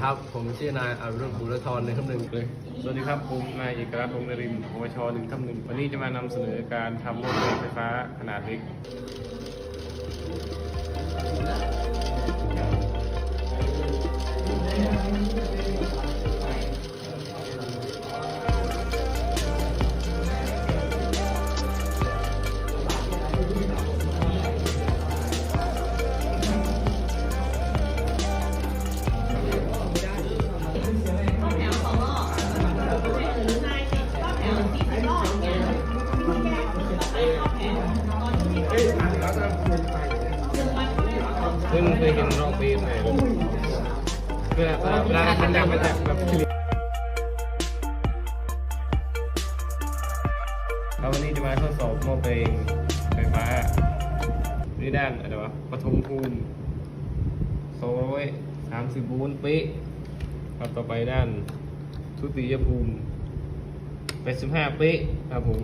ครับ ผมชื่อนายอรุณบุรธรในคำหนึ่งเลย สวัสดีครับ ผมนายเอกรัตน์วงศ์นรินทร์ปวชหนึ่งทับหนึ่งวันนี้จะมานำเสนอการทำมเตอร์ไฟฟ้าขนาดเล็ก เพิ่งเคยเห็นรอบปีไหนเวลาเวลาทันดังมาจากแบบคลิปแล้ววันนี้จะมาทดสอบหม้อเพลงไฟฟ้านี่ด้านอะไรวะปฐมภูมิ230โวลต์เป๊ะครับต่อไปด้านทุติยภูมิ85เป๊ะครับผม